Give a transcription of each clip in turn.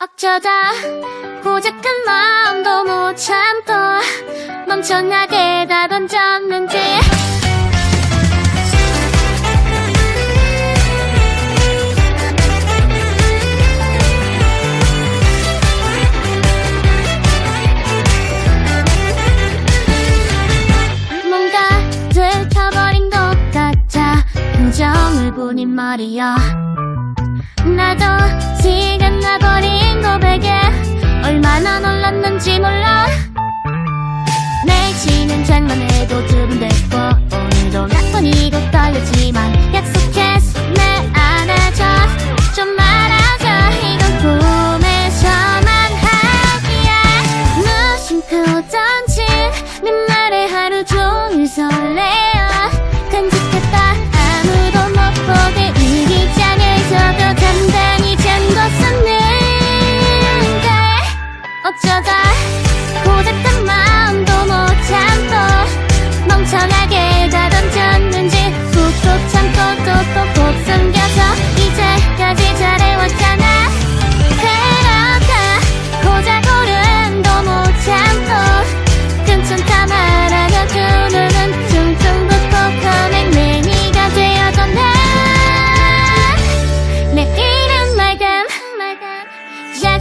어쩌다 고작한 마음도 못 참고 멍청하게 다 던졌는지. 뭔가 들켜버린 것 같아. 표정을 보니 말이야. 나도 시간 치는 장난에도 두근댔고 오늘도 몇 번이고 떨리지만 약속했어 내 안아줘. 좀 말아줘. 이건 꿈에서만 하기야 무심코 던진 네 말에 하루 종일 설레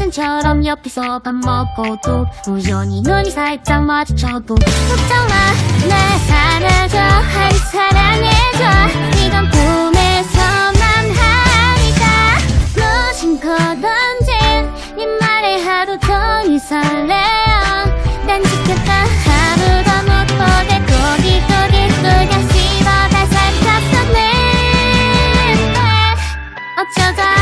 예전처럼 옆에서 밥 먹고도 우연히 눈이 살짝 마주쳐도 걱정 마나 사라져. 한 사랑해줘. 이건 꿈에서만 하니까. 무심코 던진 네 말에 하루 종일 설레어. 난 지켰다. 하루도 못 보게 거기 거기 꾸겨 씹어다 살짝 썩는 어쩌다